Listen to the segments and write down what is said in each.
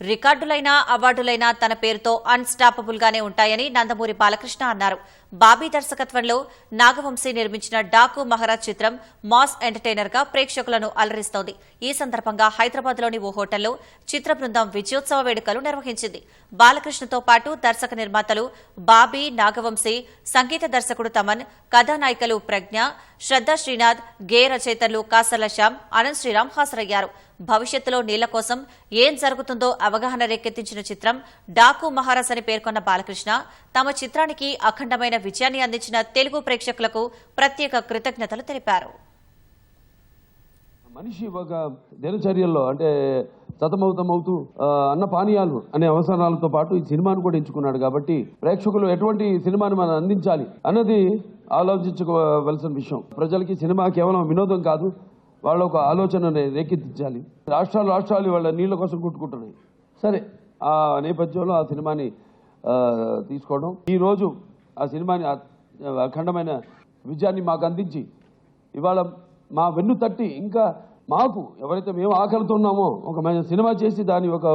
రికార్డులైనా అవార్డులైనా తన పేరుతో అన్స్టాపబుల్ గానే ఉంటాయని నందమూరి బాలకృష్ణ అన్నారు. బాబీ దర్శకత్వంలో నాగవంశీ నిర్మించిన డాకు మహారాజ్ చిత్రం మాస్ ఎంటర్టైనర్గా ప్రేక్షకులను అలరిస్తోంది. ఈ సందర్భంగా హైదరాబాద్లోని ఓ హోటల్లో చిత్ర బృందం విజయోత్సవ వేడుకలు నిర్వహించింది. బాలకృష్ణతో పాటు దర్శక నిర్మాతలు బాబీ నాగవంశీ సంగీత దర్శకుడు తమన్ కథానాయికలు ప్రజ్ఞ శ్రద్ధా శ్రీనాథ్ గే రచయితలు కాసర్ల శ్యామ్ అనంత్ శ్రీరామ్ హాజరయ్యారు. భవిష్యత్తులో నీళ్ళ కోసం ఏం జరుగుతుందో అవగాహన రేకెత్తించిన చిత్రం డాకు మహారాజ్ అని పేర్కొన్న బాలకృష్ణ తమ చిత్రానికి అఖండమైన విజయాన్ని అందించిన తెలుగు ప్రేక్షకులకు ప్రత్యేక కృతజ్ఞతలు తెలిపారు. మనిషి ఒక దినచర్యల్లో అంటే సతమవుతమవుతూ అన్న పానీయాలు అనే అవసరాలతో పాటు ఈ సినిమాను కూడా ఎంచుకున్నాడు కాబట్టి ప్రేక్షకులు ఎటువంటి సినిమాను మనం అందించాలి అన్నది ఆలోచించుకోవలసిన విషయం. ప్రజలకి సినిమా కేవలం వినోదం కాదు వాళ్ళ ఒక ఆలోచనని రేకెత్తించాలి. రాష్ట్రాలు రాష్ట్రాలు వాళ్ళ నీళ్ళ కోసం కొట్టుకుంటున్నాయి. సరే ఆ నేపథ్యంలో ఆ సినిమాని తీసుకోవడం. ఈరోజు ఆ సినిమాని అఖండమైన విజయాన్ని మాకు అందించి ఇవాళ మా వెన్ను తట్టి ఇంకా మాకు ఎవరైతే మేము ఆకలితో ఉన్నామో ఒక సినిమా చేసి దాని ఒక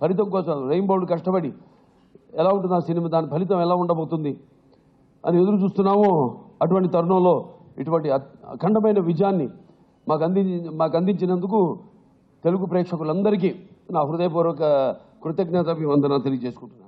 ఫలితం కోసం రెయిన్బోర్డ్ కష్టపడి ఎలా ఉంటుంది ఆ సినిమా దాని ఫలితం ఎలా ఉండబోతుంది అని ఎదురు చూస్తున్నామో అటువంటి తరుణంలో ఇటువంటి అఖండమైన విజయాన్ని మాకు అంది మాకు అందించినందుకు తెలుగు ప్రేక్షకులందరికీ నా హృదయపూర్వక కృతజ్ఞత వందన తెలియజేసుకుంటున్నాను.